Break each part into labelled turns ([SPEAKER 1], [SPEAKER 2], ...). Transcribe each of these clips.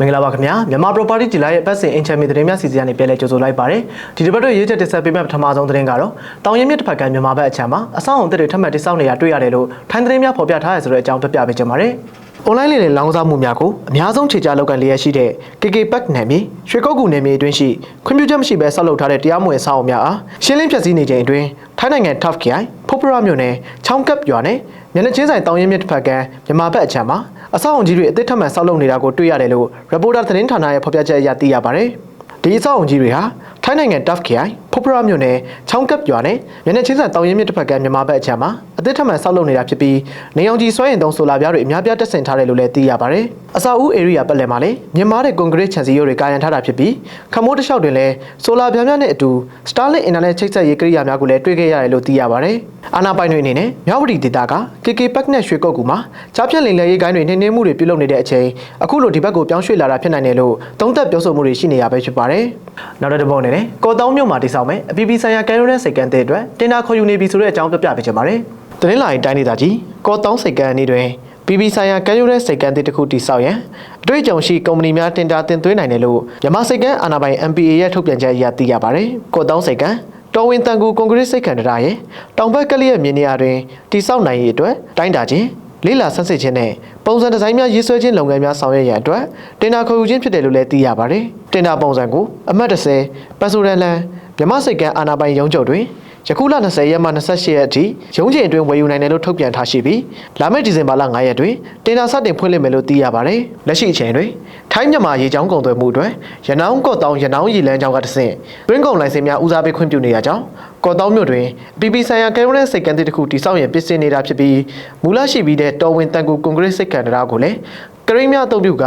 [SPEAKER 1] မင်္ဂလာပါခင်ဗျာမြန်မာ property dealer ရဲ့ပတ်စဉ် income သတင်းများစီစဉ်ကနေပြန်လည်ကြိုဆိုလိုက်ပါတယ်ဒီတစ်ပတ်တော့ရေးချက်တင်ဆက်ပေးမယ့်ပထမဆုံးသတင်းကတော့တောင်ရင်မြစ်တစ်ဖက်ကမြန်မာဘက်အချမ်းမှာအဆောင်အုံတစ်တွေထပ်မံတိစောက်နေရတွေ့ရတယ်လို့ထိုင်းသတင်းများဖော်ပြထားရဆိုတဲ့အကြောင်းပြပြပေးကြပါမယ်။ online လေးနဲ့လောင်းစားမှုများကိုအများဆုံးခြေချလောက်ကန်လျက်ရှိတဲ့ KK Pack နယ်မြေရွှေကုတ်ကူနယ်မြေအတွင်းရှိခွင့်ပြုချက်မရှိဘဲဆောက်လုပ်ထားတဲ့တရားမဝင်အဆောက်အအုံများအားရှင်းလင်းဖျက်ဆီးနေချိန်အတွင်းထိုင်းနိုင်ငံ Tough KI ဖော်ပရာမြို့နယ်ချောင်းကပ်ရွာနဲ့မျက်နှာချင်းဆိုင်တောင်ရင်မြစ်တစ်ဖက်ကမြန်မာဘက်အချမ်းမှာ အဆောက်အုံကြီးတွေအသစ်ထပ်မံဆောက်လုပ်နေတာကိုတွေ့ရတယ်လို့ reporter သတင်းဌာနရဲ့ဖော်ပြချက်အရသိရပါတယ်။ဒီအဆောက်အုံကြီးတွေဟာ ထိုင်းနိုင်ငံ Tough KI ဖော်ပရာမြို့နယ်ချောင်းကပ်ရွာနဲ့မျက်နှာချင်းဆိုင်တောင်ရင်မြစ်တစ်ဖက်ကမြန်မာဘက်အချမ်းမှာအသစ်ထပ်မံဆောက်လုပ်နေတာဖြစ်ပြီးနေအောင်ကြီးစွဲရင်သုံးဆိုလာပြားတွေအများပြားတက်ဆင်ထားတယ်လို့လည်းသိရပါတယ်။အဆောက်အဦ area ပတ်လည်မှာလည်းမြန်မာတဲ့ concrete ခြံစည်းရိုးတွေကာရန်ထားတာဖြစ်ပြီးခမိုးတစ်လျှောက်တွင်လည်းဆိုလာပြားများနဲ့အတူ Starlink internet ချိတ်ဆက်ရေးကိရိယာများကိုလည်းတွေ့ခဲ့ရတယ်လို့သိရပါတယ်။အာနာပိုင်တွေအနေနဲ့မြောက်ဝတီဒေတာက KK Pack နဲ့ရွှေကုတ်ကူမှာကြားဖြတ်လိမ်လည်ရေးကိုင်းတွေနှင်းနှင်းမှုတွေပြုလုပ်နေတဲ့အချိန်အခုလိုဒီဘက်ကိုပြောင်းရွှေ့လာတာဖြစ်နိုင်တယ်လို့သုံးသပ်ပြောဆိုမှုတွေရှိနေရပဲဖြစ်ပါတယ်။နောက်တစ်ပုံအနေနဲ့ကော်တောင်းမြို့မှာတည်ဆောက်မယ်အပီပီဆိုင်ရာကဲရိုရဲစိတ်ကန်းတဲ့အတွက်တင်တာခေါ်ယူနေပြီဆိုတဲ့အကြောင်းပြပြပေးချင်ပါတယ်။သတင်းလာရင်တိုင်းဒေသကြီးကော်တောင်းစိတ်ကန်းအနေတွင် PP ဆိုင်ရာကဲရိုရဲစိတ်ကန်းတစ်ခုတိဆောက်ရန်အတွေ့အကြုံရှိကုမ္ပဏီများတင်တာတင်သွင်းနိုင်တယ်လို့မြန်မာစိတ်ကန်းအာဏာပိုင် MPA ရဲ့ထုတ်ပြန်ချက်အရသိရပါတယ်။ကော်တောင်းစိတ်ကန်းတော်ဝင်တန်ကူကွန်ကရစ်စိတ်ခံတရာရဲ့တောင်ဘက်ကလေးရဲ့မြေနေရာတွင်တိဆောက်နိုင်ရေးအတွက်တိုင်းတာခြင်း လေးလာဆက်စစ်ခြင်းနဲ့ပုံစံဒီဇိုင်းများရေးဆွဲခြင်းလုပ်ငန်းများဆောင်ရွက်ရန်အတွက်တင်တာခေါ်ယူခြင်းဖြစ်တယ်လို့လည်းသိရပါတယ်။တင်တာပုံစံကိုအမှတ်30ပတ်ဆိုရန်လန်မြမစိတ်ကန်းအာဏာပိုင်ရုံးချုပ်တွင် ယခုလ20ရက်မှ28ရက်အထိရုံးချိန်အတွင်းဝယ်ယူနိုင်တယ်လို့ထုတ်ပြန်ထားရှိပြီးလာမယ့်ဒီဇင်ဘာလ9ရက်တွင်တင်တာစတင်ဖွင့်လှစ်မယ်လို့သိရပါတယ်။လက်ရှိအချိန်တွင်ထိုင်းမြန်မာရေချောင်းကုန်သွယ်မှုအတွက်ရနောင်းကော့တောင်းရနောင်းရီလန်းချောင်းကတဆင့်တွင်းကုန်လိုင်စင်များဦးစားပေးခွင့်ပြုနေရကြောင်းကော့တောင်းမြို့တွင် PP ဆိုင်ရာကဲရိုရဲစိတ်ကန်တစ်ခုတိစောက်ရင်ပြင်ဆင်နေတာဖြစ်ပြီးမူလရှိပြီးတဲ့တော်ဝင်တန်ကူကွန်ကရစ်စိတ်ကန်တရားကိုလည်းကရိန်းများအုပ်ပြုက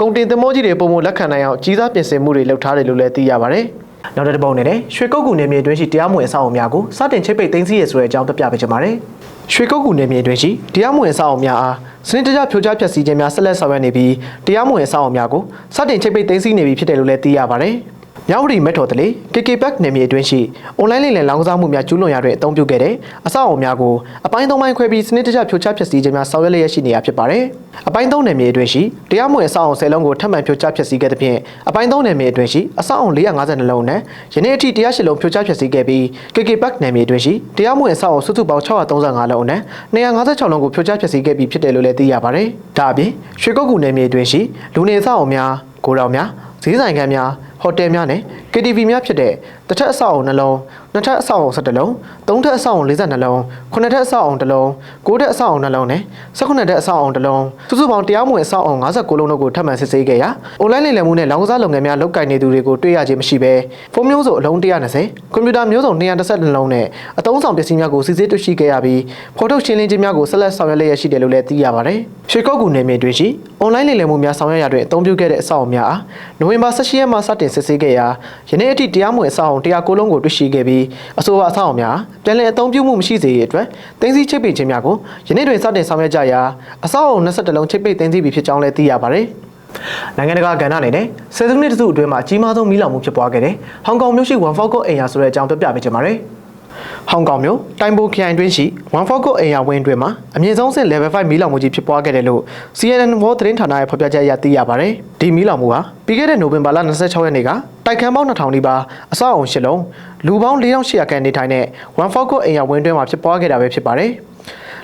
[SPEAKER 1] ကုန်တင်သမောကြီးတွေပုံမလက်ခံနိုင်အောင်ကြီးစားပြင်ဆင်မှုတွေလုပ်ထားတယ်လို့လည်းသိရပါတယ်။ နောက်တစ်ပုံအနေနဲ့ရွှေကုတ်ကူနယ်မြေအတွင်းရှိတရားမဝင်အဆောက်အအုံများကိုစတင်ချိတ်ပိတ်သိမ်းဆည်းရဆိုတဲ့အကြောင်းပြပြပေးချင်ပါတယ်။ရွှေကုတ်ကူနယ်မြေအတွင်းရှိတရားမဝင်အဆောက်အအုံများအားစနစ်တကျဖြိုချဖျက်ဆီးခြင်းများဆက်လက်ဆောင်ရွက်နေပြီးတရားမဝင်အဆောက်အအုံများကိုစတင်ချိတ်ပိတ်သိမ်းဆည်းနေပြီဖြစ်တယ်လို့လည်းသိရပါတယ်။ မြောက်ဝတီမက်ထော်တလေ KK Pack နယ်မြေအတွင်းရှိ online လိမ်လည်လောင်းကစားမှုများကျူးလွန်ရာတွင်အသုံးပြုခဲ့တဲ့အဆောက်အအုံများကိုအပိုင်းသုံးပိုင်းခွဲပြီးစနစ်တကျဖြိုချဖျက်ဆီးခြင်းများဆောင်ရွက်လျက်ရှိနေရဖြစ်ပါတယ်။အပိုင်းသုံးနယ်မြေအတွင်းရှိတရားမဝင်အဆောက်အအုံ10လုံးကိုထပ်မံဖြိုချဖျက်ဆီးခဲ့တဲ့ဖြင့်အပိုင်းသုံးနယ်မြေအတွင်းရှိအဆောက်အအုံ452လုံးနဲ့ယနေ့အထိတရားရှိလုံးဖြိုချဖျက်ဆီးခဲ့ပြီး KK Pack နယ်မြေအတွင်းရှိတရားမဝင်အဆောက်အအုံစုစုပေါင်း635လုံးနဲ့256လုံးကိုဖြိုချဖျက်ဆီးခဲ့ပြီးဖြစ်တယ်လို့လည်းသိရပါတယ်။ဒါအပြင်ရွှေကုတ်ကူနယ်မြေအတွင်းရှိလူနေအဆောက်အအုံများကိုရောင်များဈေးဆိုင်ခန်းများ ဟိုတယ်များနဲ့ KTV များဖြစ်တဲ့ တစ်ထပ်အဆောက်အုံနှလုံးနှစ်ထပ်အဆောက်အုံ17လုံးသုံးထပ်အဆောက်အုံ42လုံးခုနှစ်ထပ်အဆောက်အုံတစ်လုံးကိုးထပ်အဆောက်အုံနှလုံးနဲ့18ထပ်အဆောက်အုံတစ်လုံးစုစုပေါင်းတရားမဝင်အဆောက်အုံ59လုံးတို့ကိုထပ်မံစစ်ဆေးခဲ့ရာ online လိမ်လည်မှုနဲ့လောင်းကစားလုပ်ငန်းများလုပ်ကိုင်နေသူတွေကိုတွေ့ရခြင်းမရှိဘဲဖုန်းမျိုးစုံအလုံး120ကွန်ပျူတာမျိုးစုံ212လုံးနဲ့အသုံးဆောင်ပစ္စည်းများကိုစစ်ဆေးတွေ့ရှိခဲ့ရပြီးဖော်ထုတ်ရှင်းလင်းခြင်းများကိုဆက်လက်ဆောင်ရွက်လျက်ရှိတယ်လို့လည်းသိရပါတယ်။ရွှေကုတ်ကူနယ်မြေတွင်ရှိ online လိမ်လည်မှုများဆောင်ရွက်ရာတွင်အသုံးပြုခဲ့တဲ့အဆောက်အုံများအားနိုဝင်ဘာ18ရက်မှစတင်စစ်ဆေးခဲ့ရာယနေ့အထိတရားမဝင်အဆောက်အုံ109လုံးကိုတွေ့ရှိခဲ့ပြီးအဆိုပါအဆောက်အုံများပြန်လည်အသုံးပြုမှုမရှိစေရတဲ့အတွက်တင်းစီချိတ်ပိတ်ခြင်းများကိုယနေ့တွင်စတင်ဆောင်ရွက်ကြရာအဆောက်အုံ22လုံးချိတ်ပိတ်တင်းစီပြီဖြစ်ကြောင်းလည်းသိရပါတယ်။နိုင်ငံတကာကဏ္ဍအနေနဲ့ဆယ်စုနှစ်တစုအတွင်းမှာအကြီးမားဆုံးမီးလောင်မှုဖြစ်ပွားခဲ့တဲ့ဟောင်ကောင်မြို့ရှိဝန်ဖောက်ကုတ်အိမ်ယာဆိုတဲ့အကြောင်းပြပြပေးချင်ပါတယ်။ ဟောင်ကောင်မြို့တိုင်ပိုခရိုင်တွင်းရှိဝန်ဖောက်ကုတ်အိမ်ယာဝင်းတွင်မှာအမြင့်ဆုံးဆင့် level 5မီးလောင်မှုကြီးဖြစ်ပွားခဲ့တယ်လို့ CNN World သတင်းဌာနရဲ့ဖော်ပြချက်အရသိရပါတယ်။ဒီမီးလောင်မှုဟာပြီးခဲ့တဲ့နိုဝင်ဘာလ26ရက်နေ့ကတိုက်ခန်းပေါင်း2000နီးပါးအဆောက်အုံ၈လုံးလူပေါင်း4800ခန့်နေထိုင်တဲ့ဝန်ဖောက်ကုတ်အိမ်ယာဝင်းတွင်မှာဖြစ်ပွားခဲ့တာပဲဖြစ်ပါတယ်။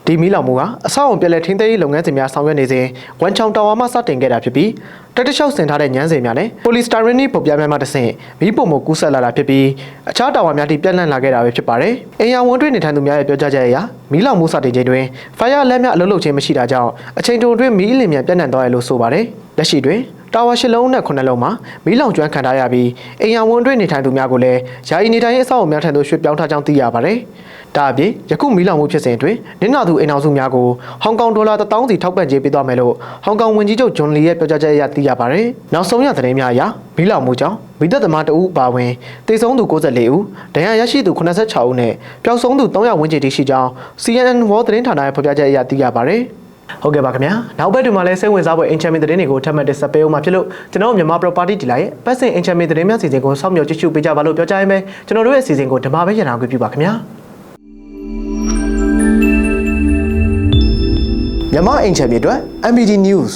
[SPEAKER 1] ဒီမီးလောင်မှုဟာအဆောက်အုံပြည်လဲထင်းသေးရေးလုပ်ငန်းစဉ်များဆောင်ရွက်နေစဉ်ဝန်ချောင်တာဝါမှစတင်ခဲ့တာဖြစ်ပြီးတက်တလျှောက်ဆင်ထားတဲ့ညမ်းစင်များနဲ့ပိုလီစတာရင်နီပုံပြများမှတစ်ဆင့်မီးပုံမကူးဆက်လာတာဖြစ်ပြီးအခြားတာဝါများထိပြန့်နှံ့လာခဲ့တာပဲဖြစ်ပါတယ်။အိမ်ယာဝန်တွင်းနေထိုင်သူများရဲ့ပြောကြားချက်အရမီးလောင်မှုစတင်ချိန်တွင် fire လက်များအလုပ်လုပ်ခြင်းမရှိတာကြောင့်အချိန်တိုအတွင်းမီးအလင်းမြန်ပြန့်နှံ့သွားရလို့ဆိုပါတယ်။လက်ရှိတွင် တာဝါရှစ်လုံးနဲ့ခုနှစ်လုံးမှာမီးလောင်ကျွမ်းခံထားရပြီးအိမ်ယာဝန်တွင်းနေထိုင်သူများကိုလည်းယာယီနေထိုင်ရေးအဆောက်အအုံများထံသို့ရွှေ့ပြောင်းထားကြောင်းသိရပါတယ်။ဒါအပြင်ယခုမီးလောင်မှုဖြစ်စဉ်အတွင်းနင်းနာသူအိမ်အောင်စုများကိုဟောင်ကောင်ဒေါ်လာ1000စီထောက်ပံ့ကြေးပေးသွားမယ်လို့ဟောင်ကောင်ဝန်ကြီးချုပ်ဂျွန်လီရဲ့ပြောကြားချက်အရသိရပါတယ်။နောက်ဆုံးရသတင်းများအရမီးလောင်မှုကြောင့်မိသက်သမားတဦးပါဝင်တေဆုံးသူ94ဦးဒဏ်ရာရရှိသူ86ဦးနဲ့ပျောက်ဆုံးသူ300ဝန်းကျင်ထိရှိကြောင်း CNN World သတင်းဌာနရဲ့ဖော်ပြချက်အရသိရပါတယ်။ ဟုတ်ကဲ့ပါခင်ဗျာနောက်ဘက်ဒီမှာလည်းစိတ်ဝင်စားဖို့အင်ချမ်မီသတင်းတွေကိုထပ်မံတင်ဆက်ပေးအောင်မှာဖြစ်လို့ကျွန်တော်မြန်မာ property dealer ရဲ့ပတ်စင်အင်ချမ်မီသတင်းများစီစဉ်ကိုစောင့်မျှော်ကြည့်ရှုပေးကြပါလို့ပြောကြားရင်းပဲကျွန်တော်တို့ရဲ့စီစဉ်ကိုဒီမှာပဲရန်အောင်ပြုပါခင်ဗျာမြန်မာအင်ချမ်မီအတွက် MBD News